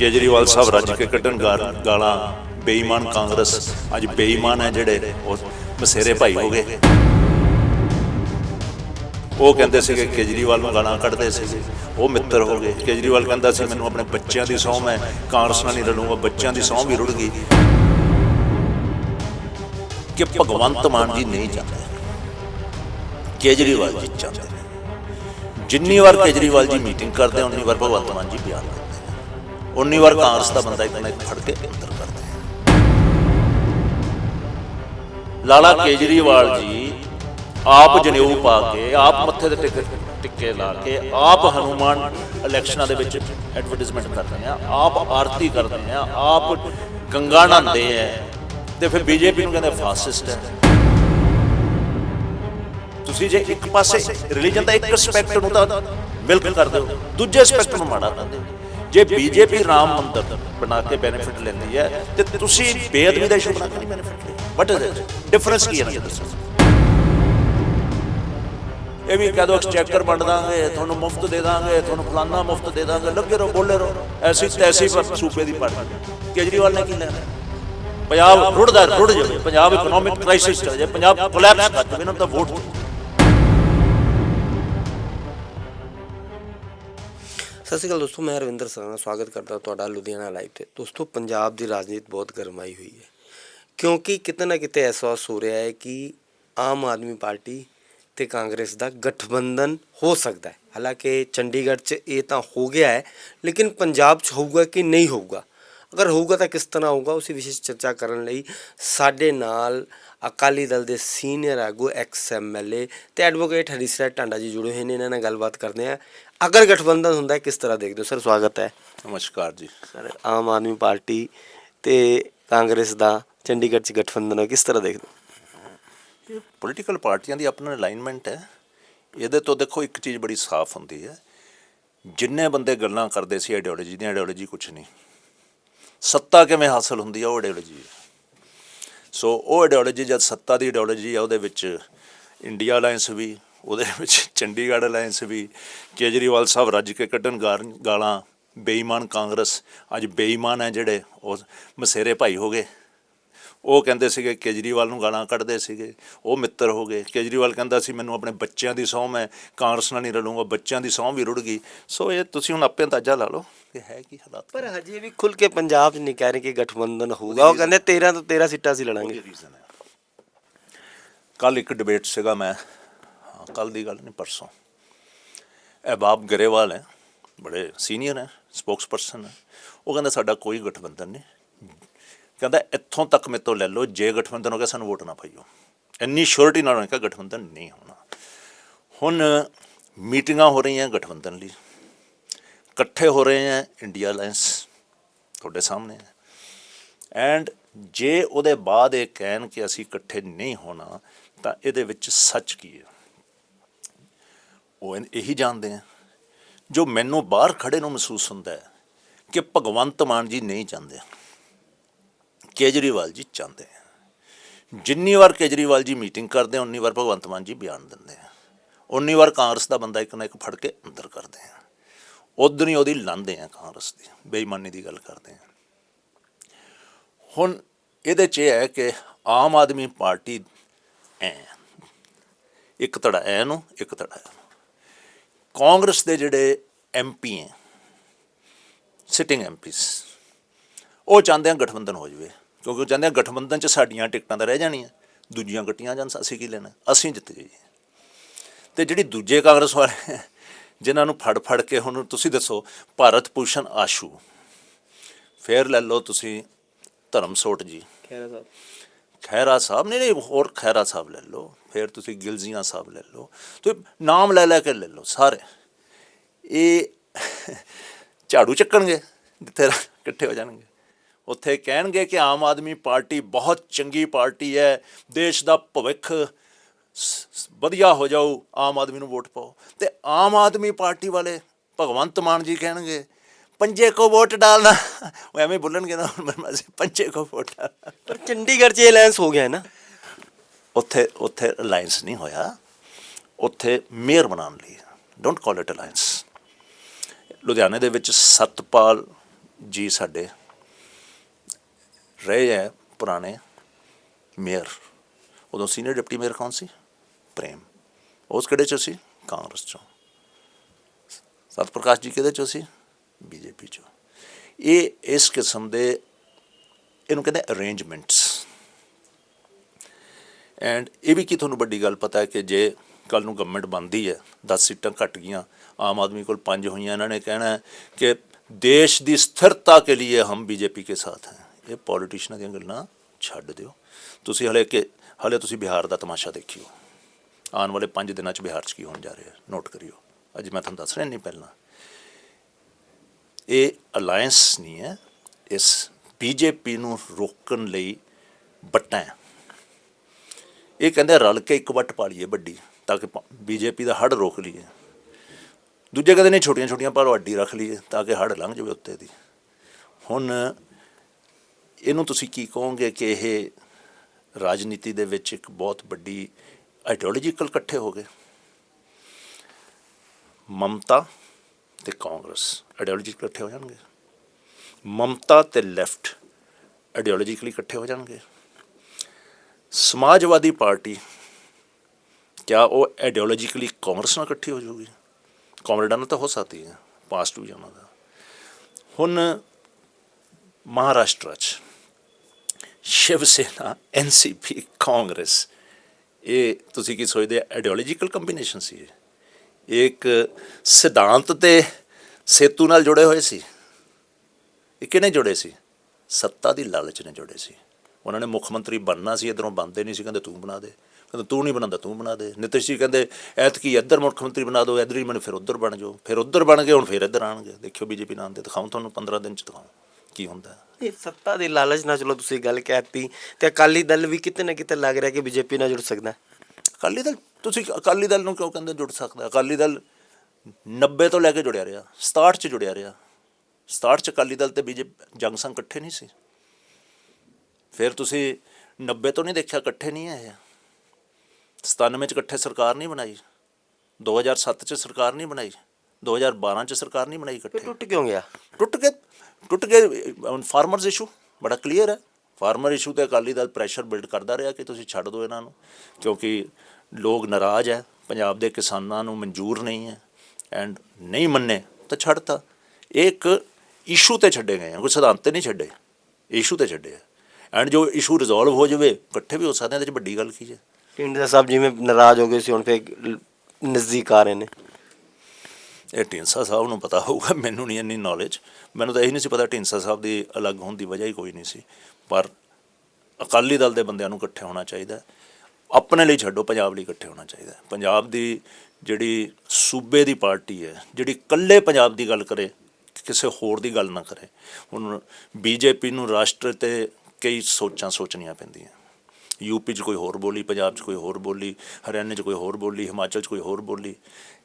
ਕੇਜਰੀਵਾਲ ਸਾਹਿਬ ਰੱਜ ਕੇ ਕੱਢਣ ਗਾ- ਗਾਲਾਂ, ਬੇਈਮਾਨ ਕਾਂਗਰਸ। ਅੱਜ ਬੇਈਮਾਨ ਹੈ ਜਿਹੜੇ, ਉਹ ਮਸੇਰੇ ਭਾਈ ਹੋ ਗਏ। ਉਹ ਕਹਿੰਦੇ ਸੀਗੇ ਕੇਜਰੀਵਾਲ ਨੂੰ ਗਾਲਾਂ ਕੱਢਦੇ ਸੀਗੇ ਉਹ ਮਿੱਤਰ ਹੋ ਗਏ। ਕੇਜਰੀਵਾਲ ਕਹਿੰਦਾ ਸੀ, ਮੈਨੂੰ ਆਪਣੇ ਬੱਚਿਆਂ ਦੀ ਸਹੁੰ ਮੈਂ ਕਾਂਗਰਸ ਨਾਲ ਨਹੀਂ ਰਲੂਗਾ, ਬੱਚਿਆਂ ਦੀ ਸਹੁੰ ਵੀ ਰੁੜ ਗਈ। ਕਿ ਭਗਵੰਤ ਮਾਨ ਜੀ ਨਹੀਂ ਚਾਹੁੰਦੇ। ਕੇਜਰੀਵਾਲ ਜੀ ਚਾਹੁੰਦੇ ਜਿੰਨੀ ਵਾਰ ਕੇਜਰੀਵਾਲ ਜੀ ਮੀਟਿੰਗ ਕਰਦੇ ਉਨੀ ਵਾਰ ਭਗਵੰਤ ਮਾਨ ਜੀ ਬਿਆਨ ਉਨੀ ਵਾਰ ਕਾਂਗਰਸ ਦਾ ਬੰਦਾ ਇੱਕ ਨਾ ਇੱਕ ਫੜ ਕੇ ਅੰਦਰ ਕਰਦੇ ਲਾਲਾ ਕੇਜਰੀਵਾਲ ਜੀ ਆਪ ਜਨੇਊ ਪਾ ਕੇ, ਆਪ ਮੱਥੇ ਤੇ ਟਿਕ ਟਿੱਕੇ ਲਾ ਕੇ, ਆਪ ਹਨੂਮਾਨ ਇਲੈਕਸ਼ਨਾਂ ਦੇ ਵਿੱਚ ਐਡਵਰਟਾਈਜ਼ਮੈਂਟ ਕਰਦੇ ਆ, ਆਪ ਆਰਤੀ ਕਰਦੇ ਆ, ਆਪ ਗੰਗਾ ਨਹਾਉਂਦੇ ਆ ਤੇ ਫਿਰ ਬੀਜੇਪੀ ਨੂੰ ਕਹਿੰਦੇ ਫਾਸਿਸਟ ਹੈ। ਤੁਸੀਂ ਜੇ ਇੱਕ ਪਾਸੇ ਰਿਲੀਜਨ ਦਾ ਇੱਕ ਐਸਪੈਕਟ ਨੂੰ ਤਾਂ ਮਿਲਕ ਕਰਦੇ ਹੋ ਦੂਜੇ ਐਸਪੈਕਟ ਨੂੰ ਮਾੜਾ ਕਰਦੇ ਹੋ ਜੇ ਬੀਜੇਪੀ ਰਾਮ ਮੰਦਰ ਬਣਾ ਕੇ ਬੈਨੀਫਿਟ ਲੈਂਦੀ ਹੈ, ਤੇ ਤੁਸੀਂ ਬੇਅਦਬੀ ਦਾ ਇਸ਼ੂ ਬਣਾ ਕੇ ਨਹੀਂ ਬੈਨੀਫਿਟ ਲੈ ਵਾਟ ਇਜ਼ ਇਟ ਡਿਫਰੈਂਸ ਕੀ ਹੈ ਨਾ ਦੱਸੋ ਇਹ ਵੀ ਕਹਦੋ ਐਕਸਚੈਕਰ ਵੰਡ ਦਾਂਗੇ, ਤੁਹਾਨੂੰ ਮੁਫਤ ਦੇ ਦਾਂਗੇ, ਤੁਹਾਨੂੰ ਫਲਾਨਾ ਮੁਫਤ ਦੇ ਦਾਂਗੇ। ਲੱਗੇ ਰਹੋ, ਬੋਲੇ ਰਹੋ। ਐਸੀ ਤੈਸੀ ਸੂਬੇ ਦੀ ਪੜ ਕੇਜਰੀਵਾਲ ਨੇ ਕੀ ਲੈਣਾ? ਪੰਜਾਬ ਰੁੜਦਾ, ਰੁੜ ਜਾਵੇ। ਪੰਜਾਬ ਇਕਨੋਮਿਕ ਕ੍ਰਾਈਸਿਸ ਚ ਜਾਵੇ, ਪੰਜਾਬ ਕੋਲੈਪਸ ਕਰ ਜਾਵੇ, ਇਹਨਾਂ ਨੂੰ ਵੋਟ ਸਤਿ ਸ਼੍ਰੀ ਅਕਾਲ ਦੋਸਤੋ, ਮੈਂ ਰਵਿੰਦਰ ਸਰਾਣਾ ਸਵਾਗਤ ਕਰਦਾ ਤੁਹਾਡਾ ਲੁਧਿਆਣਾ ਲਾਈਵ ਤੇ। ਦੋਸਤੋ, ਪੰਜਾਬ ਦੀ ਰਾਜਨੀਤੀ ਬਹੁਤ ਗਰਮਾਈ ਹੋਈ ਹੈ। ਕਿਉਂਕਿ ਕਿਤੇ ਨਾ ਕਿਤੇ ਅਹਿਸਾਸ ਹੋ ਰਿਹਾ ਹੈ ਕਿ ਆਮ ਆਦਮੀ ਪਾਰਟੀ ਤੇ ਕਾਂਗਰਸ ਦਾ ਗਠਬੰਧਨ ਹੋ ਸਕਦਾ ਹੈ। ਹਾਲਾਂਕਿ ਚੰਡੀਗੜ੍ਹ 'ਚ ਇਹ ਤਾਂ ਹੋ ਗਿਆ ਹੈ, ਲੇਕਿਨ ਪੰਜਾਬ 'ਚ ਹੋਊਗਾ ਕਿ ਨਹੀਂ ਹੋਊਗਾ? ਅਗਰ ਹੋਊਗਾ ਤਾਂ ਕਿਸ ਤਰ੍ਹਾਂ ਹੋਊਗਾ? ਉਸੇ ਵਿਸ਼ੇਸ਼ ਚਰਚਾ ਕਰਨ ਲਈ ਸਾਡੇ ਨਾਲ ਅਕਾਲੀ ਦਲ ਦੇ ਸੀਨੀਅਰ ਆਗੂ ਐਕਸ ਐਮਐਲਏ ਤੇ ਐਡਵੋਕੇਟ ਹਰੀਸ਼ ਰਾਏ ਟਾਂਡਾ ਜੀ ਜੁੜੇ ਹੋਏ ਨੇ ਇਹਨਾਂ ਨਾਲ ਗੱਲਬਾਤ ਕਰਦੇ ਆ ਅਗਰ ਗਠਬੰਧਨ ਹੁੰਦਾ ਕਿਸ ਤਰ੍ਹਾਂ ਦੇਖਦੇ ਹੋ? ਸਰ ਸਵਾਗਤ ਹੈ। ਨਮਸਕਾਰ ਜੀ। ਸਰ ਆਮ ਆਦਮੀ ਪਾਰਟੀ ਤੇ ਕਾਂਗਰਸ ਦਾ ਚੰਡੀਗੜ੍ਹ 'ਚ ਗਠਬੰਧਨ ਕਿਸ ਤਰ੍ਹਾਂ ਦੇਖਦੇ ਹੋ? ਇਹ ਪੋਲੀਟੀਕਲ ਪਾਰਟੀਆਂ ਦੀ ਆਪਣਾ ਅਲਾਈਨਮੈਂਟ ਹੈ। ਇਹਦੇ ਤੋਂ ਦੇਖੋ ਇੱਕ ਚੀਜ਼ ਬੜੀ ਸਾਫ਼ ਹੁੰਦੀ ਹੈ। ਜਿੰਨੇ ਬੰਦੇ ਗੱਲਾਂ ਕਰਦੇ ਸੀ ਆਈਡੀਓਲੋਜੀ ਦੀ ਆਈਡੀਓਲੋਜੀ ਕੁਝ ਨਹੀਂ। ਸੱਤਾ ਕਿਵੇਂ ਹਾਸਲ ਹੁੰਦੀ ਹੈ ਉਹ ਆਈਡੀਓਲੋਜੀ ਹੈ। ਸੋ ਉਹ ਆਈਡੀਓਲੋਜੀ ਜਦ ਸੱਤਾ ਦੀ ਆਈਡੀਓਲੋਜੀ ਆ, ਉਹਦੇ ਵਿੱਚ ਇੰਡੀਆ ਅਲਾਈਅੰਸ ਵੀ, ਉਹਦੇ ਵਿੱਚ ਚੰਡੀਗੜ੍ਹ ਅਲਾਈਅੰਸ ਵੀ, ਕੇਜਰੀਵਾਲ ਸਾਹਿਬ ਰੱਜ ਕੇ ਕੱਢਣ ਗਾਰ- ਗਾਲਾਂ, ਬੇਈਮਾਨ ਕਾਂਗਰਸ, ਅੱਜ ਬੇਈਮਾਨ ਹੈ ਜਿਹੜੇ, ਉਹ ਮਸੇਰੇ ਭਾਈ ਹੋ ਗਏ। ਉਹ ਕਹਿੰਦੇ ਸੀਗੇ ਕੇਜਰੀਵਾਲ ਨੂੰ ਗਾਲਾਂ ਕੱਢਦੇ ਸੀਗੇ। ਉਹ ਮਿੱਤਰ ਹੋ ਗਏ। ਕੇਜਰੀਵਾਲ ਕਹਿੰਦਾ ਸੀ ਮੈਨੂੰ ਆਪਣੇ ਬੱਚਿਆਂ ਦੀ ਸਹੁੰ ਮੈਂ ਕਾਂਗਰਸ ਨਾਲ ਨਹੀਂ ਰਲੂੰਗਾ ਬੱਚਿਆਂ ਦੀ ਸਹੁੰ ਵੀ ਰੁੜ ਗਈ। ਸੋ ਇਹ ਤੁਸੀਂ ਹੁਣ ਆਪੇ ਅੰਦਾਜ਼ਾ ਲਾ ਲਓ ਕਿ ਹੈ ਕੀ ਹਾਲਾਤ ਪਰ ਹਜੇ ਵੀ ਖੁੱਲ ਕੇ ਪੰਜਾਬ 'ਚ ਨਹੀਂ ਕਹਿ ਰਹੇ ਕਿ ਗਠਬੰਧਨ ਹੋਊਗਾ। ਉਹ ਕਹਿੰਦੇ 13 ਤੋਂ 13 ਸੀਟਾਂ ਅਸੀਂ ਲੜਾਂਗੇ। ਕੱਲ ਇੱਕ ਡਿਬੇਟ ਸੀਗਾ ਮੈਂ। ਕੱਲ ਦੀ ਗੱਲ ਨਹੀਂ ਪਰਸੋਂ। ਅਹਿਬਾਬ ਗਰੇਵਾਲ ਹੈ ਬੜੇ ਸੀਨੀਅਰ ਹੈ ਸਪੋਕਸਪਰਸਨ ਹੈ। ਉਹ ਕਹਿੰਦਾ ਸਾਡਾ ਕੋਈ ਗਠਬੰਧਨ ਨਹੀਂ। ਕਹਿੰਦਾ, ਇੱਥੋਂ ਤੱਕ ਮੇਰੇ ਤੋਂ ਲੈ ਲਓ, ਜੇ ਗਠਬੰਧਨ ਹੋ ਗਿਆ, ਸਾਨੂੰ ਵੋਟ ਨਾ ਪਾਈਓ। ਇੰਨੀ ਸ਼ੋਰਿਟੀ ਨਾਲ ਉਹਨੇ ਕਿਹਾ, ਗਠਬੰਧਨ ਨਹੀਂ ਹੋਣਾ। ਹੁਣ ਮੀਟਿੰਗਾਂ ਹੋ ਰਹੀਆਂ ਗਠਬੰਧਨ ਲਈ। ਇਕੱਠੇ ਹੋ ਰਹੇ ਹੈ ਇੰਡੀਆ ਅਲਾਈਅੰਸ ਤੁਹਾਡੇ ਸਾਹਮਣੇ ਐਂਡ ਜੇ ਉਹਦੇ ਬਾਅਦ ਇਹ ਕਹਿਣ ਕਿ ਅਸੀਂ ਇਕੱਠੇ ਨਹੀਂ ਹੋਣਾ, ਤਾਂ ਇਹਦੇ ਵਿੱਚ ਸੱਚ ਕੀ ਹੈ ਉਹ ਇਹੀ ਜਾਣਦੇ ਆ। ਜੋ ਮੈਨੂੰ ਬਾਹਰ ਖੜੇ ਨੂੰ ਮਹਿਸੂਸ ਹੁੰਦਾ ਹੈ ਕਿ ਭਗਵੰਤ ਮਾਨ ਜੀ ਨਹੀਂ ਚਾਹੁੰਦੇ। ਕੇਜਰੀਵਾਲ ਜੀ ਚਾਹੁੰਦੇ ਆ। ਜਿੰਨੀ ਵਾਰ ਕੇਜਰੀਵਾਲ ਜੀ ਮੀਟਿੰਗ ਕਰਦੇ ਆ, ਉਨੀ ਵਾਰ ਭਗਵੰਤ ਮਾਨ ਜੀ ਬਿਆਨ ਦਿੰਦੇ ਆ। ਉਨੀ ਵਾਰ ਕਾਂਗਰਸ ਦਾ ਬੰਦਾ ਇੱਕ ਨਾ ਇੱਕ ਫੜ ਕੇ ਅੰਦਰ ਕਰਦੇ ਆ। ਉਦੋਂ ਹੀ ਉਹਦੀ ਲਾਂਦੇ ਆ ਕਾਂਗਰਸ ਦੀ, ਬੇਈਮਾਨੀ ਦੀ ਗੱਲ ਕਰਦੇ ਆ। ਹੁਣ ਇਹਦੇ 'ਚ ਇਹ ਹੈ ਕਿ ਆਮ ਆਦਮੀ ਪਾਰਟੀ ਐ ਇੱਕ ਧੜਾ ਐ ਨੂੰ, ਇੱਕ ਧੜਾ ਐ ਕਾਂਗਰਸ ਦੇ ਜਿਹੜੇ ਐਮਪੀ ਐ, ਸਿਟਿੰਗ ਐਮਪੀਸ ਉਹ ਚਾਹੁੰਦੇ ਆ ਗਠਬੰਧਨ ਹੋ ਜਾਵੇ। ਕਿਉਂਕਿ ਉਹ ਚਾਹੁੰਦੇ ਆ ਗਠਬੰਧਨ 'ਚ ਸਾਡੀਆਂ ਟਿਕਟਾਂ ਤਾਂ ਰਹਿ ਜਾਣੀਆਂ ਦੂਜੀਆਂ ਕੱਟੀਆਂ ਜਾਣ ਅਸੀਂ ਕੀ ਲੈਣਾ? ਅਸੀਂ ਜਿੱਤ ਜਾਈਏ ਤੇ ਜਿਹੜੀ ਦੂਜੇ ਕਾਂਗਰਸ ਵਾਲੇ ਜਿਨ੍ਹਾਂ ਨੂੰ ਫੜ ਫੜ ਕੇ ਹੁਣ ਤੁਸੀਂ ਦੱਸੋ ਭਾਰਤ ਭੂਸ਼ਣ ਆਸ਼ੂ ਫੇਰ ਲੈ ਲਓ ਤੁਸੀਂ ਧਰਮਸੋਟ ਜੀ। ਖੈਰਾ ਸਾਹਿਬ। ਖੈਰਾ ਸਾਹਿਬ ਨਹੀਂ ਨਹੀਂ ਹੋਰ ਖੈਰਾ ਸਾਹਿਬ ਲੈ ਲਓ ਫਿਰ ਤੁਸੀਂ ਗਿਲਜ਼ੀਆਂ ਸਾਹਿਬ ਲੈ ਲਓ ਤੁਸੀਂ ਨਾਮ ਲੈ ਲੈ ਕੇ ਲੈ ਲਓ ਸਾਰੇ। ਇਹ ਝਾੜੂ ਚੱਕਣਗੇ ਜਿੱਥੇ ਇਕੱਠੇ ਹੋ ਜਾਣਗੇ। ਉੱਥੇ ਕਹਿਣਗੇ ਕਿ ਆਮ ਆਦਮੀ ਪਾਰਟੀ ਬਹੁਤ ਚੰਗੀ ਪਾਰਟੀ ਹੈ ਦੇਸ਼ ਦਾ ਭਵਿੱਖ ਵਧੀਆ ਹੋ ਜਾਊ ਆਮ ਆਦਮੀ ਨੂੰ ਵੋਟ ਪਾਓ। ਤੇ ਆਮ ਆਦਮੀ ਪਾਰਟੀ ਵਾਲੇ ਭਗਵੰਤ ਮਾਨ ਜੀ ਕਹਿਣਗੇ ਪੰਜੇ ਕੋ ਵੋਟ ਡਾਲਣਾ। ਉਹ ਐਵੇਂ ਬੋਲਣਗੇ ਨਾ ਪੰਜੇ ਕੋ ਵੋਟ ਪਰ ਚੰਡੀਗੜ੍ਹ 'ਚ ਅਲਾਈਅੰਸ ਹੋ ਗਿਆ ਹੈ ਨਾ? ਉੱਥੇ ਉੱਥੇ ਅਲਾਈਅੰਸ ਨਹੀਂ ਹੋਇਆ। ਉੱਥੇ ਮੇਅਰ ਬਣਾਉਣ ਲਈ। ਡੋਂਟ ਕਾਲ ਇਟ ਅਲਾਈਅੰਸ ਲੁਧਿਆਣੇ ਦੇ ਵਿੱਚ ਸਤਪਾਲ ਜੀ ਸਾਡੇ ਰਹੇ ਹੈ ਪੁਰਾਣੇ ਮੇਅਰ। ਉਦੋਂ ਸੀਨੀਅਰ ਡਿਪਟੀ ਮੇਅਰ ਕੌਣ ਸੀ? ਪ੍ਰੇਮ। ਉਸ ਕਿਹੜੇ ਚੋਂ ਸੀ? ਕਾਂਗਰਸ ਚੋਂ। ਸਤ ਪ੍ਰਕਾਸ਼ ਜੀ ਕਿਹਦੇ ਚੋਂ ਸੀ? ਬੀਜੇਪੀ ਚੋਂ। ਇਹ ਇਸ ਕਿਸਮ ਦੇ ਇਹਨੂੰ ਕਹਿੰਦੇ ਅਰੇਂਜਮੈਂਟਸ ਐਂਡ ਇਹ ਵੀ ਕੀ ਤੁਹਾਨੂੰ ਵੱਡੀ ਗੱਲ ਪਤਾ ਹੈ ਕਿ ਜੇ ਕੱਲ ਨੂੰ ਗਵਰਨਮੈਂਟ ਬਣਦੀ ਹੈ 10 ਸੀਟਾਂ ਘਟ ਗਈਆਂ, ਆਮ ਆਦਮੀ ਕੋਲ 5 ਹੋਈਆਂ, ਇਹਨਾਂ ਨੇ ਕਹਿਣਾ ਕਿ ਦੇਸ਼ ਦੀ ਸਥਿਰਤਾ ਕੇ ਲਈ ਹਮ ਬੀਜੇਪੀ ਕੇ ਸਾਥ ਹੈ। ਇਹ ਪੋਲੀਟੀਸ਼ੀਅਨਾਂ ਦੀਆਂ ਗੱਲਾਂ ਛੱਡ ਦਿਓ। ਤੁਸੀਂ ਹਲੇ ਕਿ, ਹਲੇ ਤੁਸੀਂ ਬਿਹਾਰ ਦਾ ਤਮਾਸ਼ਾ ਦੇਖਿਓ। ਆਉਣ ਵਾਲੇ 5 ਦਿਨਾਂ ਚ ਬਿਹਾਰ ਚ ਕੀ ਹੋਣ ਜਾ ਰਿਹਾ ਨੋਟ ਕਰਿਓ। ਅੱਜ ਮੈਂ ਤੁਹਾਨੂੰ ਦੱਸ ਰਿਹਾ ਨਹੀਂ ਪਹਿਲਾਂ। ਇਹ ਅਲਾਈਅੰਸ ਨਹੀਂ ਹੈ, ਇਸ ਬੀਜੇਪੀ ਨੂੰ ਰੋਕਣ ਲਈ ਬੱਟਾਂ ਇਹ ਕਹਿੰਦੇ ਰਲ ਕੇ ਇੱਕ ਵੱਟ ਪਾ ਲਈਏ ਵੱਡੀ, ਤਾਂ ਕਿ ਬੀਜੇਪੀ ਦਾ ਹੜ ਰੋਕ ਲਈਏ। ਦੂਜੇ ਕਹਿੰਦੇ ਨੇ ਛੋਟੀਆਂ ਛੋਟੀਆਂ ਪਰ ਅੱਡੀ ਰੱਖ ਲਈਏ, ਤਾਂ ਕਿ ਹੜ ਲੰਘ ਜਾਵੇ ਉੱਤੇ ਦੀ। ਹੁਣ ਇਹਨੂੰ ਤੁਸੀਂ ਕੀ ਕਹੋਗੇ ਕਿ ਇਹ ਰਾਜਨੀਤੀ ਦੇ ਵਿੱਚ ਇੱਕ ਬਹੁਤ ਵੱਡੀ ਆਈਡੀਓਲੋਜੀਕਲ ਇਕੱਠੇ ਹੋ ਗਏ? ਮਮਤਾ ਤੇ ਕਾਂਗਰਸ ਆਈਡੀਓਲੋਜੀਕਲ ਇਕੱਠੇ ਹੋ ਜਾਣਗੇ। ਮਮਤਾ ਤੇ ਲੈਫਟ ਆਈਡੀਓਲੋਜੀਕਲੀ ਇਕੱਠੇ ਹੋ ਜਾਣਗੇ। ਸਮਾਜਵਾਦੀ ਪਾਰਟੀ, ਕਿਆ ਉਹ ਆਈਡੀਓਲੋਜੀਕਲੀ ਕਾਂਗਰਸ ਨਾਲ ਇਕੱਠੀ ਹੋ ਜਾਊਗੀ? ਕਾਮਰੇਡਾਂ ਨਾਲ ਤਾਂ ਹੋ ਸਕਦੀ ਹੈ ਪਾਸਟ ਵੀ ਉਹਨਾਂ ਦਾ ਹੁਣ ਮਹਾਰਾਸ਼ਟਰ 'ਚ ਸ਼ਿਵ ਸੈਨਾ ਐਨਸੀਪੀ ਕਾਂਗਰਸ, ਇਹ ਤੁਸੀਂ ਕੀ ਸੋਚਦੇ ਆਈਡੀਓਲੋਜੀਕਲ ਕੰਬੀਨੇਸ਼ਨ ਸੀ ਇਹ? ਇੱਕ ਸਿਧਾਂਤ ਤੇ ਸੇਤੂ ਨਾਲ ਜੁੜੇ ਹੋਏ ਸੀ। ਇਹ ਕਿਹਨੇ ਜੁੜੇ ਸੀ? ਸੱਤਾ ਦੀ ਲਾਲਚ ਨੇ ਜੁੜੇ ਸੀ। ਉਹਨਾਂ ਨੇ ਮੁੱਖ ਮੰਤਰੀ ਬਣਨਾ ਸੀ, ਇਧਰੋਂ ਬਣਦੇ ਨਹੀਂ ਸੀ, ਕਹਿੰਦੇ ਤੂੰ ਬਣਾ ਦੇ। ਕਹਿੰਦੇ ਤੂੰ ਨਹੀਂ ਬਣਾਉਂਦਾ ਤੂੰ ਬਣਾ ਦੇ। ਨਿਤਿਸ਼ ਜੀ ਕਹਿੰਦੇ, ਐਤਕੀ ਇੱਧਰ ਮੁੱਖ ਮੰਤਰੀ ਬਣਾ ਦਿਓ ਇੱਧਰ ਹੀ ਮੈਨੂੰ ਫਿਰ ਉੱਧਰ ਬਣ ਜਾਓ। ਫਿਰ ਉੱਧਰ ਬਣ ਗਏ ਹੁਣ ਫਿਰ ਇੱਧਰ ਆਣਗੇ। ਦੇਖਿਓ ਬੀਜੇਪੀ ਨਾਮ ਦੇ ਦਿਖਾਉਂ, ਤੁਹਾਨੂੰ 15 ਦਿਨ ਚ ਦਿਖਾਉਂ, ਕੀ ਹੁੰਦਾ। ਇਹ ਸੱਤਾ ਦੀ ਲਾਲਚ ਨਾਲ ਚਲੋ ਤੁਸੀਂ ਗੱਲ ਕਹਿਤੀ ਤੇ ਅਕਾਲੀ ਦਲ ਵੀ ਕਿਤੇ ਨਾ ਕਿਤੇ ਲੱਗ ਰਿਹਾ ਕਿ ਬੀਜੇਪੀ ਨਾਲ ਜੁੜ ਸਕਦਾ। ਅਕਾਲੀ ਦਲ ਤੁਸੀਂ ਅਕਾਲੀ ਦਲ ਨੂੰ ਕਿਉਂ ਕਹਿੰਦੇ ਜੁੜ ਸਕਦਾ? ਅਕਾਲੀ ਦਲ 90 ਤੋਂ ਲੈ ਕੇ ਜੁੜਿਆ ਰਿਹਾ 67 ਚ ਜੁੜਿਆ ਰਿਹਾ। 67 ਚ ਅਕਾਲੀ ਦਲ ਤੇ ਬੀਜੇਪੀ ਜੰਗ ਸੰਗ ਇਕੱਠੇ ਨਹੀਂ ਸੀ। ਫਿਰ ਤੁਸੀਂ 90 ਤੋਂ ਨਹੀਂ ਦੇਖਿਆ ਇਕੱਠੇ ਨਹੀਂ ਆਏ 97 ਚ ਇਕੱਠੇ ਸਰਕਾਰ ਨਹੀਂ ਬਣਾਈ। 2007 ਚ ਸਰਕਾਰ ਨਹੀਂ ਬਣਾਈ। 2012 ਚ ਸਰਕਾਰ ਨਹੀਂ ਬਣਾਈ ਇਕੱਠੇ। ਟੁੱਟ ਕਿਉਂ ਗਿਆ? ਟੁੱਟ ਗਏ ਟੁੱਟ ਗਏ, ਹੁਣ ਫਾਰਮਰਸ ਇਸ਼ੂ ਬੜਾ ਕਲੀਅਰ ਹੈ। ਫਾਰਮਰ ਇਸ਼ੂ ਤੇ ਅਕਾਲੀ ਦਲ ਪ੍ਰੈਸ਼ਰ ਬਿਲਡ ਕਰਦਾ ਰਿਹਾ ਕਿ ਤੁਸੀਂ ਛੱਡ ਦਿਓ ਇਹਨਾਂ ਨੂੰ, ਕਿਉਂਕਿ ਲੋਕ ਨਾਰਾਜ਼ ਹੈ। ਪੰਜਾਬ ਦੇ ਕਿਸਾਨਾਂ ਨੂੰ ਮਨਜ਼ੂਰ ਨਹੀਂ ਹੈ ਐਂਡ ਨਹੀਂ ਮੰਨੇ ਤਾਂ ਛੱਡਤਾ। ਇਹ ਇੱਕ ਇਸ਼ੂ ਤੇ ਛੱਡੇ ਗਏ ਆ, ਕੋਈ ਸਿਧਾਂਤ ਤੇ ਨਹੀਂ ਛੱਡੇ। ਇਸ਼ੂ ਤੇ ਛੱਡੇ ਐਂਡ ਜੋ ਇਸ਼ੂ ਰਿਜ਼ੋਲਵ ਹੋ ਜਾਵੇ, ਇਕੱਠੇ ਵੀ ਹੋ ਸਕਦੇ ਇਹਦੇ ਚ ਵੱਡੀ ਗੱਲ ਕੀ ਹੈ? ਢਿੰਡਰਾ ਸਾਹਿਬ ਜਿਵੇਂ ਨਾਰਾਜ਼ ਹੋ ਗਏ ਸੀ, ਹੁਣ ਫਿਰ ਨਜ਼ਦੀਕ ਆ ਰਹੇ ਨੇ। ਇਹ ਢੀਂਸਾ ਸਾਹਿਬ ਨੂੰ ਪਤਾ ਹੋਊਗਾ, ਮੈਨੂੰ ਨਹੀਂ ਇੰਨੀ ਨੌਲੇਜ ਮੈਨੂੰ ਤਾਂ ਇਹ ਨਹੀਂ ਸੀ ਪਤਾ ਢੀਂਸਾ ਸਾਹਿਬ ਦੀ ਅਲੱਗ ਹੋਣ ਦੀ ਵਜ੍ਹਾ ਹੀ ਕੋਈ ਨਹੀਂ ਸੀ। ਪਰ ਅਕਾਲੀ ਦਲ ਦੇ ਬੰਦਿਆਂ ਨੂੰ ਇਕੱਠੇ ਹੋਣਾ ਚਾਹੀਦਾ ਆਪਣੇ ਲਈ ਛੱਡੋ, ਪੰਜਾਬ ਲਈ ਇਕੱਠੇ ਹੋਣਾ ਚਾਹੀਦਾ ਪੰਜਾਬ ਦੀ ਜਿਹੜੀ ਸੂਬੇ ਦੀ ਪਾਰਟੀ ਹੈ, ਜਿਹੜੀ ਇਕੱਲੇ ਪੰਜਾਬ ਦੀ ਗੱਲ ਕਰੇ, ਕਿਸੇ ਹੋਰ ਦੀ ਗੱਲ ਨਾ ਕਰੇ, ਹੁਣ ਬੀਜੇਪੀ ਨੂੰ ਰਾਸ਼ਟਰ ਤੇ ਕਈ ਸੋਚਾਂ ਸੋਚਣੀਆਂ ਪੈਂਦੀਆਂ। ਯੂਪੀ 'ਚ ਕੋਈ ਹੋਰ ਬੋਲੀ, ਪੰਜਾਬ 'ਚ ਕੋਈ ਹੋਰ ਬੋਲੀ, ਹਰਿਆਣੇ 'ਚ ਕੋਈ ਹੋਰ ਬੋਲੀ, ਹਿਮਾਚਲ 'ਚ ਕੋਈ ਹੋਰ ਬੋਲੀ।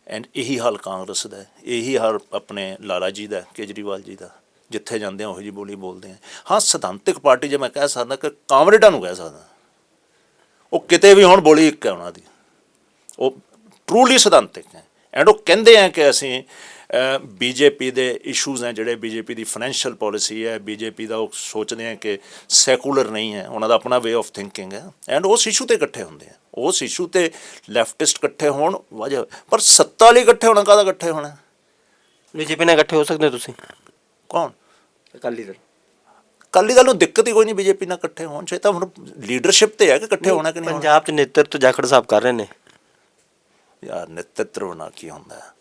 ਐਂਡ ਇਹੀ ਹਾਲ ਕਾਂਗਰਸ ਦਾ ਇਹੀ ਹਾਲ ਆਪਣੇ ਲਾਲਾ ਜੀ ਦਾ ਕੇਜਰੀਵਾਲ ਜੀ ਦਾ। ਜਿੱਥੇ ਜਾਂਦੇ ਆ, ਉਹੀ ਜੀ ਬੋਲੀ ਬੋਲਦੇ ਆ। ਹਾਂ ਸਿਧਾਂਤਕ ਪਾਰਟੀ ਜੇ ਮੈਂ ਕਹਿ ਸਕਦਾ ਕਿ ਕਾਮਰੇਡਾਂ ਨੂੰ ਕਹਿ ਸਕਦਾ। ਉਹ ਕਿਤੇ ਵੀ ਹੁਣ, ਬੋਲੀ ਇੱਕ ਹੈ ਉਹਨਾਂ ਦੀ। ਉਹ ਟਰੂਲੀ ਸਿਧਾਂਤਕ ਹੈ। ਐਂਡ ਉਹ ਕਹਿੰਦੇ ਆ ਕਿ ਅਸੀਂ ਬੀਜੇਪੀ ਦੇ ਇਸ਼ੂਜ਼ ਹੈ ਜਿਹੜੇ ਬੀਜੇਪੀ ਦੀ ਫਾਈਨੈਂਸ਼ੀਅਲ ਪਾਲਿਸੀ ਹੈ ਬੀਜੇਪੀ ਦਾ ਉਹ ਸੋਚਦੇ ਆ ਕਿ ਸੈਕੂਲਰ ਨਹੀਂ ਹੈ ਉਹਨਾਂ ਦਾ ਆਪਣਾ ਵੇ ਆਫ ਥਿੰਕਿੰਗ ਹੈ। ਐਂਡ ਉਸ ਇਸ਼ੂ ਤੇ ਇਕੱਠੇ ਹੁੰਦੇ ਆ। ਉਸ ਇਸ਼ੂ ਤੇ ਲੈਫਟਿਸਟ ਇਕੱਠੇ ਹੋਣ ਵਜ੍ਹਾ ਪਰ ਸੱਤਾ ਲਈ ਇਕੱਠੇ ਹੋਣਾ ਕਾਹਦਾ ਇਕੱਠੇ ਹੋਣਾ? ਬੀਜੇਪੀ ਨਾਲ ਇਕੱਠੇ ਹੋ ਸਕਦੇ ਤੁਸੀਂ? ਕੌਣ? ਅਕਾਲੀ ਦਲ। ਅਕਾਲੀ ਦਲ ਨੂੰ ਦਿੱਕਤ ਹੀ ਕੋਈ ਨਹੀਂ ਬੀਜੇਪੀ ਨਾਲ ਇਕੱਠੇ ਹੋਣ ਚਾਹੀਦਾ ਹੁਣ ਲੀਡਰਸ਼ਿਪ ਤੇ ਹੈ ਕਿ ਇਕੱਠੇ ਹੋਣਾ ਕਿ ਨਹੀਂ ਪੰਜਾਬ 'ਚ ਨੇਤਰਤਵ ਜਾਖੜ ਸਾਹਿਬ ਕਰ ਰਹੇ ਨੇ। ਯਾਰ ਨੇਤਰਤਵ ਨਾ ਕੀ ਹੁੰਦਾ? ਹੈ?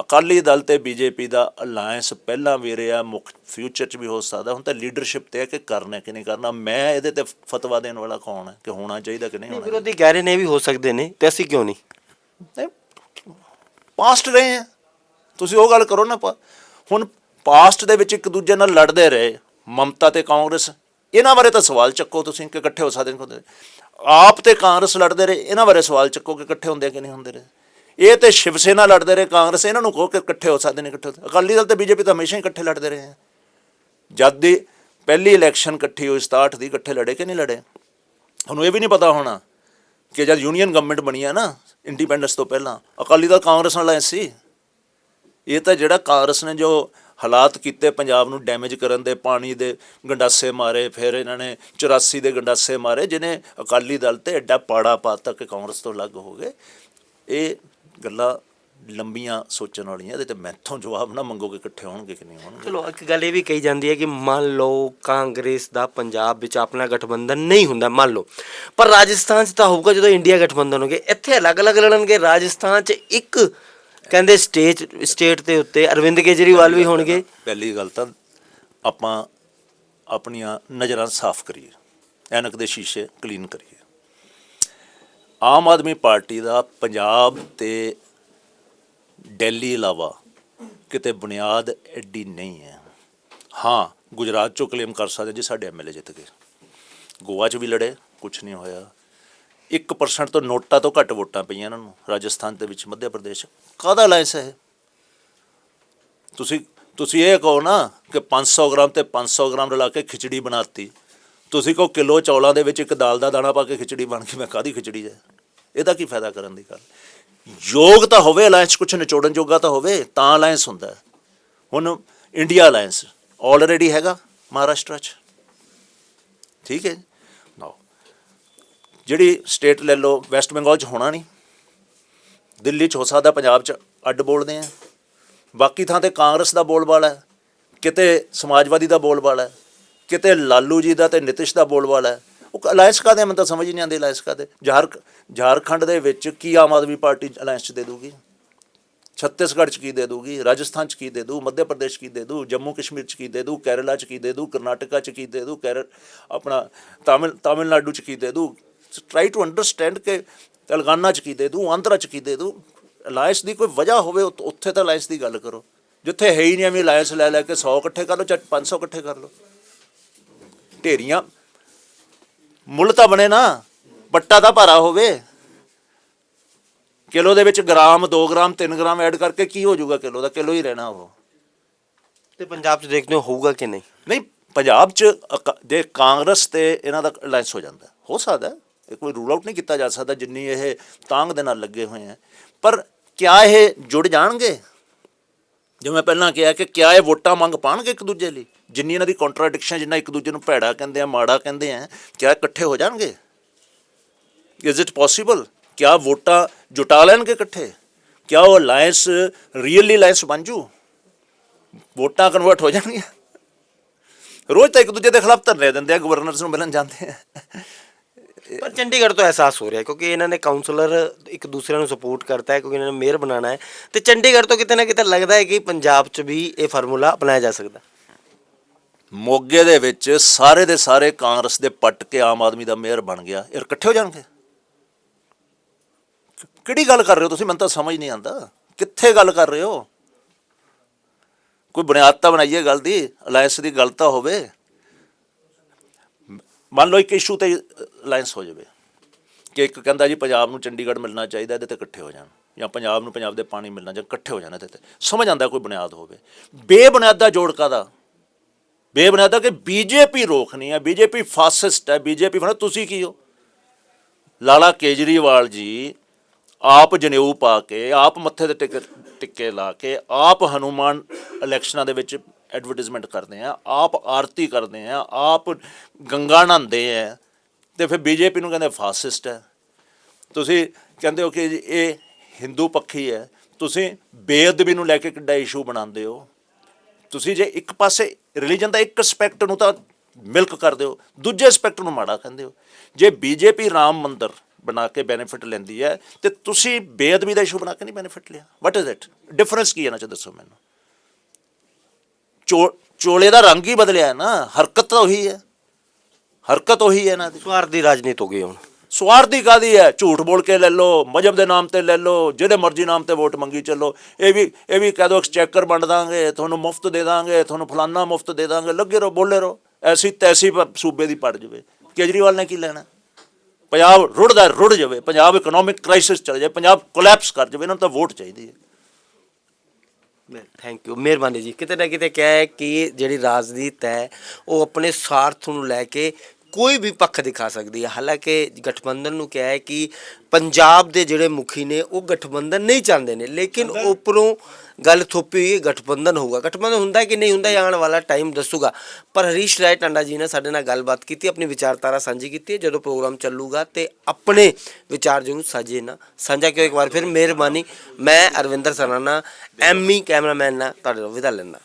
ਅਕਾਲੀ ਦਲ ਤੇ ਬੀਜੇਪੀ ਦਾ ਅਲਾਈਅੰਸ ਪਹਿਲਾਂ ਵੀ ਰਿਹਾ ਮੁੱਖ ਫਿਊਚਰ 'ਚ ਵੀ ਹੋ ਸਕਦਾ। ਹੁਣ ਤਾਂ ਲੀਡਰਸ਼ਿਪ ਤੇ ਹੈ ਕਿ ਕਰਨਾ ਕਿ ਨਹੀਂ ਕਰਨਾ? ਮੈਂ ਇਹਦੇ ਤੇ ਫਤਵਾ ਦੇਣ ਵਾਲਾ ਕੌਣ ਹੈ? ਕਿ ਹੋਣਾ ਚਾਹੀਦਾ ਕਿ ਨਹੀਂ ਹੋਣਾ ਵਿਰੋਧੀ ਕਹਿ ਰਹੇ ਨੇ ਵੀ ਹੋ ਸਕਦੇ ਨੇ ਤੇ ਅਸੀਂ ਕਿਉਂ ਨਹੀਂ? ਪਾਸਟ ਰਹੇ ਆ। ਤੁਸੀਂ ਉਹ ਗੱਲ ਕਰੋ ਨਾ ਹੁਣ ਪਾਸਟ ਦੇ ਵਿੱਚ ਇੱਕ ਦੂਜੇ ਨਾਲ ਲੜਦੇ ਰਹੇ ਮਮਤਾ ਤੇ ਕਾਂਗਰਸ। ਇਹਨਾਂ ਬਾਰੇ ਤਾਂ ਸਵਾਲ ਚੱਕੋ ਤੁਸੀਂ ਕਿ ਇਕੱਠੇ ਹੋ ਸਕਦੇ ਨਹੀਂ ਹੁੰਦੇ ਆਪ ਤੇ ਕਾਂਗਰਸ ਲੜਦੇ ਰਹੇ ਇਹਨਾਂ ਬਾਰੇ ਸਵਾਲ ਚੱਕੋ ਕਿ ਇਕੱਠੇ ਹੁੰਦੇ ਕਿ ਨਹੀਂ ਹੁੰਦੇ ਰਹੇ। ਇਹ ਤੇ ਸ਼ਿਵ ਸੈਨਾ ਲੜਦੇ ਰਹੇ, ਕਾਂਗਰਸ ਇਹਨਾਂ ਨੂੰ ਕਹੋ ਕਿ ਇਕੱਠੇ ਹੋ ਸਕਦੇ ਨੇ, ਇਕੱਠੇ ਹੋ ਅਕਾਲੀ ਦਲ ਤੇ ਬੀਜੇਪੀ ਤਾਂ ਹਮੇਸ਼ਾ ਹੀ ਇਕੱਠੇ ਲੜਦੇ ਰਹੇ ਆ। ਜਦ ਦੀ ਪਹਿਲੀ ਇਲੈਕਸ਼ਨ ਇਕੱਠੀ ਹੋਈ 67 ਦੀ ਇਕੱਠੇ ਲੜੇ ਕਿ ਨਹੀਂ ਲੜੇ? ਤੁਹਾਨੂੰ ਇਹ ਵੀ ਨਹੀਂ ਪਤਾ ਹੋਣਾ ਕਿ ਜਦ ਯੂਨੀਅਨ ਗਵਰਨਮੈਂਟ ਬਣੀ ਆ ਨਾ ਇੰਡੀਪੈਂਡੈਂਸ ਤੋਂ ਪਹਿਲਾਂ, ਅਕਾਲੀ ਦਲ ਕਾਂਗਰਸ ਨਾਲ ਆਏ ਸੀ। ਇਹ ਤਾਂ ਜਿਹੜਾ ਕਾਂਗਰਸ ਨੇ ਜੋ ਹਾਲਾਤ ਕੀਤੇ ਪੰਜਾਬ ਨੂੰ ਡੈਮੇਜ ਕਰਨ ਦੇ, ਪਾਣੀ ਦੇ ਗੰਡਾਸੇ ਮਾਰੇ, ਫਿਰ ਇਹਨਾਂ ਨੇ 84 ਦੇ ਗੰਡਾਸੇ ਮਾਰੇ ਜਿਨੇ ਅਕਾਲੀ ਦਲ ਤੇ ਐਡਾ ਪਾੜਾ ਪਾਤਾ ਕਿ ਕਾਂਗਰਸ ਤੋਂ ਅਲੱਗ ਹੋ ਗਏ। ਇਹ ਗੱਲਾਂ ਲੰਬੀਆਂ ਸੋਚਣ ਵਾਲੀਆਂ ਇਹਦੇ ਤੇ ਮੈਥੋਂ ਜਵਾਬ ਨਾ ਮੰਗੋ ਕਿ ਇਕੱਠੇ ਹੋਣਗੇ ਕਿ ਨਹੀਂ ਹੋਣਗੇ। ਚਲੋ ਇੱਕ ਗੱਲ ਇਹ ਵੀ ਕਹੀ ਜਾਂਦੀ ਹੈ ਕਿ ਮੰਨ ਲਓ ਕਾਂਗਰਸ ਦਾ ਪੰਜਾਬ ਵਿੱਚ ਆਪਣਾ ਗਠਬੰਧਨ ਨਹੀਂ ਹੁੰਦਾ ਮੰਨ ਲਓ। ਪਰ ਰਾਜਸਥਾਨ 'ਚ ਤਾਂ ਹੋਊਗਾ ਜਦੋਂ ਇੰਡੀਆ ਗਠਬੰਧਨ ਹੋਗੇ ਇੱਥੇ ਅਲੱਗ-ਅਲੱਗ ਲੜਨਗੇ। ਰਾਜਸਥਾਨ 'ਚ ਇੱਕ ਕਹਿੰਦੇ ਸਟੇਜ ਸਟੇਟ ਦੇ ਉੱਤੇ ਅਰਵਿੰਦ ਕੇਜਰੀਵਾਲ ਵੀ ਹੋਣਗੇ। ਪਹਿਲੀ ਗੱਲ ਤਾਂ ਆਪਾਂ ਆਪਣੀਆਂ ਨਜ਼ਰਾਂ ਸਾਫ਼ ਕਰੀਏ। ਐਨਕ ਦੇ ਸ਼ੀਸ਼ੇ ਕਲੀਨ ਕਰੀਏ। ਆਮ ਆਦਮੀ ਪਾਰਟੀ ਦਾ ਪੰਜਾਬ ਤੇ ਦਿੱਲੀ ਇਲਾਵਾ ਕਿਤੇ ਬੁਨਿਆਦ ਐਡੀ ਨਹੀਂ ਹੈ। ਹਾਂ, ਗੁਜਰਾਤ ਚੋਂ ਕਲੇਮ ਕਰ ਸਕਦੇ ਜੀ, ਸਾਡੇ ਐਮਐਲਏ ਜਿੱਤ ਗਏ। ਗੋਆ 'ਚ ਵੀ ਲੜੇ ਕੁਝ ਨਹੀਂ ਹੋਇਆ। 1% ਤੋਂ ਨੋਟਾ ਤੋਂ ਘੱਟ ਵੋਟਾਂ ਪਈਆਂ ਇਹਨਾਂ ਨੂੰ, ਰਾਜਸਥਾਨ ਦੇ ਵਿੱਚ, ਮੱਧ ਪ੍ਰਦੇਸ਼ ਕਾਹਦਾ ਅਲਾਈਅੰਸ ਹੈ ਤੁਸੀਂ ਤੁਸੀਂ ਇਹ ਕਹੋ ਨਾ ਕਿ 500 ਗ੍ਰਾਮ ਤੇ 500 ਗ੍ਰਾਮ ਰਲਾ ਕੇ ਖਿਚੜੀ ਬਣਾਤੀ। ਤੁਸੀਂ ਕਹੋ ਕਿਲੋ ਚੌਲਾਂ ਦੇ ਵਿੱਚ ਇੱਕ ਦਾਲ ਦਾ ਦਾਣਾ ਪਾ ਕੇ ਖਿਚੜੀ ਬਣ ਗਈ, ਮੈਂ ਕਾਦੀ ਖਿਚੜੀ ਹੈ ਇਹਦਾ ਕੀ ਫਾਇਦਾ ਕਰਨ ਦੀ ਗੱਲ? ਯੋਗ ਤਾਂ ਹੋਵੇ, ਅਲਾਇੰਸ ਕੁਛ ਨਿਚੋੜਨ ਜੋਗਾ ਤਾਂ ਹੋਵੇ, ਤਾਂ ਅਲਾਇੰਸ ਹੁੰਦਾ। ਹੁਣ ਇੰਡੀਆ ਅਲਾਇੰਸ ਆਲਰੇਡੀ ਹੈਗਾ ਮਹਾਰਾਸ਼ਟਰ 'ਚ। ਠੀਕ ਹੈ ਨਾ ਜਿਹੜੀ ਸਟੇਟ ਲੈ ਲਓ ਵੈਸਟ ਬੰਗਾਲ 'ਚ ਹੋਣਾ ਨਹੀਂ। ਦਿੱਲੀ 'ਚ ਹੋ ਸਕਦਾ ਪੰਜਾਬ 'ਚ ਅੱਡ ਬੋਲਦੇ ਆ। ਬਾਕੀ ਥਾਂ ਤੇ ਕਾਂਗਰਸ ਦਾ ਬੋਲਬਾਲਾ ਹੈ, ਕਿਤੇ ਸਮਾਜਵਾਦੀ ਦਾ ਬੋਲਬਾਲਾ ਹੈ। ਕਿਤੇ ਲਾਲੂ ਜੀ ਦਾ ਤੇ ਨਿਤਿਸ਼ ਦਾ ਬੋਲਬਾਲਾ ਹੈ? ਉਹ ਅਲਾਇੰਸ ਕਾਦੇ ਮੈਨੂੰ ਤਾਂ ਸਮਝ ਹੀ ਨਹੀਂ ਆਉਂਦੀ ਅਲਾਈਅੰਸ ਕਾਦੇ ਝਾਰ ਝਾਰਖੰਡ ਦੇ ਵਿੱਚ ਕੀ ਆਮ ਆਦਮੀ ਪਾਰਟੀ ਅਲਾਇੰਸ 'ਚ ਦੇ ਦੂਗੀ? ਛੱਤੀਸਗੜ੍ਹ 'ਚ ਕੀ ਦੇ ਦੂਗੀ? ਰਾਜਸਥਾਨ 'ਚ ਕੀ ਦੇ ਦੂ? ਮੱਧ ਪ੍ਰਦੇਸ਼ ਕੀ ਦੇ ਦੂ? ਜੰਮੂ ਕਸ਼ਮੀਰ 'ਚ ਕੀ ਦੇ ਦੂ? ਕੇਰਲਾ 'ਚ ਕੀ ਦੇ ਦੂ? ਕਰਨਾਟਕਾ 'ਚ ਕੀ ਦੇ ਦੂ? ਕੇਰਲ ਆਪਣਾ ਤਾਮਿਲ, ਤਾਮਿਲਨਾਡੂ 'ਚ ਕੀ ਦੇ ਦੂ? ਟਰਾਈ ਟੂ ਅੰਡਰਸਟੈਂਡ ਕਿ ਤੇਲੰਗਾਨਾ 'ਚ ਕੀ ਦੇ ਦੂ? ਆਂਧਰਾ 'ਚ ਕੀ ਦੇ ਦੂ? ਅਲਾਇੰਸ ਦੀ ਕੋਈ ਵਜ੍ਹਾ ਹੋਵੇ ਉੱਥ- ਉੱਥੇ ਤਾਂ ਅਲਾਇੰਸ ਦੀ ਗੱਲ ਕਰੋ। ਜਿੱਥੇ ਹੈ ਹੀ ਨਹੀਂ ਐਵੇਂ ਅਲਾਇੰਸ ਲੈ ਲੈ ਕੇ 100 ਇਕੱਠੇ ਕਰ ਲਓ ਚਾਹੇ 500 ਇਕੱਠੇ ਕਰ ਲਓ। ਢੇਰੀਆਂ। ਮੁੱਲ ਤਾਂ ਬਣੇ ਨਾ ਪੱਟਾ ਤਾਂ ਭਾਰਾ ਹੋਵੇ। ਕਿਲੋ ਦੇ ਵਿੱਚ ਗ੍ਰਾਮ 2 ਗ੍ਰਾਮ 3 ਗ੍ਰਾਮ ਐਡ ਕਰਕੇ ਕੀ ਹੋ ਜਾਊਗਾ ਕਿਲੋ ਦਾ? ਕਿਲੋ ਹੀ ਰਹਿਣਾ ਉਹ। ਤੇ ਪੰਜਾਬ 'ਚ ਦੇਖਦੇ ਹੋ ਹੋਊਗਾ ਕਿ ਨਹੀਂ? ਨਹੀਂ ਪੰਜਾਬ 'ਚ ਅਕਾ- ਜੇ ਕਾਂਗਰਸ ਤੇ ਇਹਨਾਂ ਦਾ ਅਲਾਈਅੰਸ ਹੋ ਜਾਂਦਾ। ਹੋ ਸਕਦਾ ਹੈ। ਇਹ ਕੋਈ ਰੂਲ ਆਊਟ ਨਹੀਂ ਕੀਤਾ ਜਾ ਸਕਦਾ ਜਿੰਨੀ ਇਹ ਤਾਂਗ ਦੇ ਨਾਲ ਲੱਗੇ ਹੋਏ ਆ। ਪਰ ਕਿਆ ਇਹ ਜੁੜ ਜਾਣਗੇ? ਜਿਵੇਂ ਮੈਂ ਪਹਿਲਾਂ ਕਿਹਾ ਕਿ ਕਿਆ ਇਹ ਵੋਟਾਂ ਮੰਗ ਪਾਣਗੇ ਇੱਕ ਦੂਜੇ ਲਈ? ਜਿੰਨੀ ਇਹਨਾਂ ਦੀ ਕੰਟਰਾਡਿਕਸ਼ਨ ਜਿੰਨਾ ਇੱਕ ਦੂਜੇ ਨੂੰ ਭੈੜਾ ਕਹਿੰਦੇ ਆ, ਮਾੜਾ ਕਹਿੰਦੇ ਆ, ਕਿਆ ਇਕੱਠੇ ਹੋ ਜਾਣਗੇ? ਇਜ਼ ਇਟ ਪੋਸੀਬਲ ਕਿਆ ਵੋਟਾਂ ਜੁਟਾ ਲੈਣਗੇ ਇਕੱਠੇ? ਕਿਆ ਉਹ ਅਲਾਈਅੰਸ ਰੀਅਲੀ ਅਲਾਈਅੰਸ ਬਣ ਜੂ? ਵੋਟਾਂ ਕਨਵਰਟ ਹੋ ਜਾਣਗੀਆਂ? ਰੋਜ਼ ਤਾਂ ਇੱਕ ਦੂਜੇ ਦੇ ਖਿਲਾਫ ਧਰਨੇ ਦਿੰਦੇ ਆ ਗਵਰਨਰਸ ਨੂੰ ਮਿਲਣ ਜਾਂਦੇ ਆ। ਪਰ ਚੰਡੀਗੜ੍ਹ ਤੋਂ ਅਹਿਸਾਸ ਹੋ ਰਿਹਾ ਕਿਉਂਕਿ ਇਹਨਾਂ ਨੇ ਕਾਉਂਸਲਰ ਇੱਕ ਦੂਸਰੇ ਨੂੰ ਸਪੋਰਟ ਕਰਤਾ ਹੈ, ਕਿਉਂਕਿ ਇਹਨਾਂ ਨੇ ਮੇਅਰ ਬਣਾਉਣਾ ਹੈ। ਤੇ ਚੰਡੀਗੜ੍ਹ ਤੋਂ ਕਿਤੇ ਨਾ ਕਿਤੇ ਲੱਗਦਾ ਹੈ ਕਿ ਪੰਜਾਬ 'ਚ ਵੀ ਇਹ ਫਾਰਮੂਲਾ ਅਪਣਾਇਆ ਜਾ ਸਕਦਾ। ਮੋਗੇ ਦੇ ਵਿੱਚ ਸਾਰੇ ਦੇ ਸਾਰੇ ਕਾਂਗਰਸ ਦੇ ਪੱਟ ਕੇ ਆਮ ਆਦਮੀ ਦਾ ਮੇਅਰ ਬਣ ਗਿਆ। ਇਹ ਇਕੱਠੇ ਹੋ ਜਾਣਗੇ? ਕਿਹੜੀ ਗੱਲ ਕਰ ਰਹੇ ਹੋ ਤੁਸੀਂ? ਮੈਨੂੰ ਤਾਂ ਸਮਝ ਨਹੀਂ ਆਉਂਦਾ। ਕਿੱਥੇ ਗੱਲ ਕਰ ਰਹੇ ਹੋ? ਕੋਈ ਬੁਨਿਆਦ ਤਾਂ ਬਣਾਈਏ ਗੱਲ ਦੀ, ਅਲਾਇੰਸ ਦੀ ਗੱਲ ਤਾਂ ਹੋਵੇ। ਮੰਨ ਲਓ ਇੱਕ ਇਸ਼ੂ ਤੇ ਅਲਾਈਅੰਸ ਹੋ ਜਾਵੇ ਕਿ ਇੱਕ ਕਹਿੰਦਾ ਜੀ ਪੰਜਾਬ ਨੂੰ ਚੰਡੀਗੜ੍ਹ ਮਿਲਣਾ ਚਾਹੀਦਾ, ਇਹਦੇ ਤੇ ਇਕੱਠੇ ਹੋ ਜਾਣ ਜਾਂ ਪੰਜਾਬ ਨੂੰ ਪੰਜਾਬ ਦੇ ਪਾਣੀ ਮਿਲਣਾ ਜਾਂ ਇਕੱਠੇ ਹੋ ਜਾਣ ਇਹਦੇ ਤੇ। ਸਮਝ ਆਉਂਦਾ ਕੋਈ ਬੁਨਿਆਦ ਹੋਵੇ। ਬੇਬੁਨਿਆਦਾ ਜੋੜਕਾ ਦਾ ਬੇਬੁਨਿਆਦਾ ਕਿ ਬੀਜੇਪੀ ਰੋਕਣੀ ਹੈ ਬੀਜੇਪੀ ਫਾਸਿਸਟ ਹੈ ਬੀਜੇਪੀ ਫਣਾ ਤੁਸੀਂ ਕੀ ਹੋ? ਲਾਲਾ ਕੇਜਰੀਵਾਲ ਜੀ, ਆਪ ਜਨੇਊ ਪਾ ਕੇ, ਆਪ ਮੱਥੇ ਤੇ ਟਿਕ, ਟਿੱਕੇ ਲਾ ਕੇ, ਆਪ ਹਨੂਮਾਨ ਇਲੈਕਸ਼ਨਾਂ ਦੇ ਵਿੱਚ ਐਡਵਰਟਾਈਜ਼ਮੈਂਟ ਕਰਦੇ ਆ, ਆਪ ਆਰਤੀ ਕਰਦੇ ਆ, ਆਪ ਗੰਗਾ ਨਹਾਉਂਦੇ ਆ, ਤੇ ਫਿਰ ਬੀਜੇਪੀ ਨੂੰ ਕਹਿੰਦੇ ਫਾਸਿਸਟ ਹੈ। ਤੁਸੀਂ ਕਹਿੰਦੇ ਹੋ ਕਿ ਇਹ ਹਿੰਦੂ ਪੱਖੀ ਹੈ, ਤੁਸੀਂ ਬੇਅਦਬੀ ਨੂੰ ਲੈ ਕੇ ਕਿੱਡਾ ਇਸ਼ੂ ਬਣਾਉਂਦੇ ਹੋ। ਤੁਸੀਂ ਜੇ ਇੱਕ ਪਾਸੇ ਰਿਲੀਜਨ ਦਾ ਇੱਕ ਐਸਪੈਕਟ ਨੂੰ ਤਾਂ ਮਿਲਕ ਕਰਦੇ ਹੋ, ਦੂਜੇ ਐਸਪੈਕਟ ਨੂੰ ਮਾੜਾ ਕਹਿੰਦੇ ਹੋ। ਜੇ ਬੀਜੇਪੀ ਰਾਮ ਮੰਦਰ ਬਣਾ ਕੇ ਬੈਨੀਫਿਟ ਲੈਂਦੀ ਹੈ, ਤੇ ਤੁਸੀਂ ਬੇਅਦਬੀ ਦਾ ਇਸ਼ੂ ਬਣਾ ਕੇ ਨਹੀਂ ਬੈਨੀਫਿਟ ਲਿਆ। ਵਾਟ ਇਜ਼ ਇਟ ਡਿਫਰੈਂਸ ਕੀ ਹੈ ਨਾ ਚ ਦੱਸੋ ਮੈਨੂੰ। ਚੋਲੇ ਦਾ ਰੰਗ ਹੀ ਬਦਲਿਆ ਨਾ ਹਰਕਤ ਤਾਂ ਉਹੀ ਹੈ। ਹਰਕਤ ਉਹੀ ਹੈ ਇਹਨਾਂ ਦੀ। ਸਵਾਰਥ ਦੀ ਰਾਜਨੀਤੀ ਹੋ ਗਈ ਹੁਣ। ਸਵਾਰਥੀ ਕਾਦੀ ਹੈ? ਝੂਠ ਬੋਲ ਕੇ ਲੈ ਲਓ ਮਜਹਬ ਦੇ ਨਾਮ ਤੇ ਲੈ ਲਓ ਜਿਹਦੇ ਮਰਜ਼ੀ ਨਾਮ ਤੇ ਵੋਟ ਮੰਗੀ ਚੱਲੋ। ਇਹ ਵੀ ਇਹ ਵੀ ਕਹਿ ਦੋ ਐਕਸਚੈਕਰ ਵੰਡ ਦਾਂਗੇ ਤੁਹਾਨੂੰ ਮੁਫਤ ਦੇ ਦਾਂਗੇ ਤੁਹਾਨੂੰ ਫਲਾਨਾ ਮੁਫਤ ਦੇ ਦਾਂਗੇ ਲੱਗੇ ਰਹੋ ਬੋਲੇ ਰਹੋ। ਐਸੀ ਤੈਸੀ ਸੂਬੇ ਦੀ ਪੜ ਜਵੇ। ਕੇਜਰੀਵਾਲ ਨੇ ਕੀ ਲੈਣਾ? ਪੰਜਾਬ ਰੁੜਦਾ ਰੁੜ ਜਾਵੇ। ਪੰਜਾਬ ਇਕਨੋਮਿਕ ਕ੍ਰਾਈਸਿਸ ਚਲੇ ਜਾਵੇ ਪੰਜਾਬ ਕੋਲੈਪਸ ਕਰ ਜਾਵੇ ਇਹਨਾਂ ਨੂੰ ਤਾਂ ਵੋਟ ਚਾਹੀਦੀ ਹੈ। ਥੈਂਕ ਯੂ ਮਿਹਰਬਾਨੀ ਜੀ। ਕਿਤੇ ਨਾ ਕਿਤੇ ਕਿਹਾ ਹੈ ਕਿ ਜਿਹੜੀ ਰਾਜਨੀਤ ਹੈ, ਉਹ ਆਪਣੇ ਸਾਰਥ ਨੂੰ ਲੈ ਕੇ ਕੋਈ ਵੀ ਪੱਖ ਦਿਖਾ ਸਕਦੀ ਹੈ ਹਾਲਾਂਕਿ ਗਠਬੰਧਨ ਨੂੰ ਕਿਹਾ ਹੈ ਕਿ ਪੰਜਾਬ ਦੇ ਜਿਹੜੇ ਮੁਖੀ ਨੇ ਉਹ ਗਠਬੰਧਨ ਨਹੀਂ ਚਾਹੁੰਦੇ ਨੇ। ਲੇਕਿਨ ਉੱਪਰੋਂ ਗੱਲ ਥੋਪੀ ਹੋਈ ਹੈ ਗਠਬੰਧਨ ਹੋਊਗਾ। ਗਠਬੰਧਨ ਹੁੰਦਾ ਕਿ ਨਹੀਂ ਹੁੰਦਾ ਇਹ ਆਉਣ ਵਾਲਾ ਟਾਈਮ ਦੱਸੂਗਾ। ਪਰ ਹਰੀਸ਼ ਰਾਏ ਟੰਡਾ ਜੀ ਨੇ ਸਾਡੇ ਨਾਲ ਗੱਲਬਾਤ ਕੀਤੀ ਆਪਣੀ ਵਿਚਾਰਧਾਰਾ ਸਾਂਝੀ ਕੀਤੀ ਹੈ। ਜਦੋਂ ਪ੍ਰੋਗਰਾਮ ਚੱਲੂਗਾ ਤੇ ਆਪਣੇ ਵਿਚਾਰ ਜ਼ਰੂਰ ਸਾਂਝੇ ਨਾ ਸਾਂਝਾ ਕਿਉਂ ਇੱਕ ਵਾਰ ਫਿਰ? ਮਿਹਰਬਾਨੀ। ਮੈਂ ਅਰਵਿੰਦਰ ਸਰਾਣਾ ਐਮੀ ਕੈਮਰਾਮੈਨ ਨਾਲ ਤੁਹਾਡੇ ਤੋਂ ਵਿਦਾ ਲੈਂਦਾ।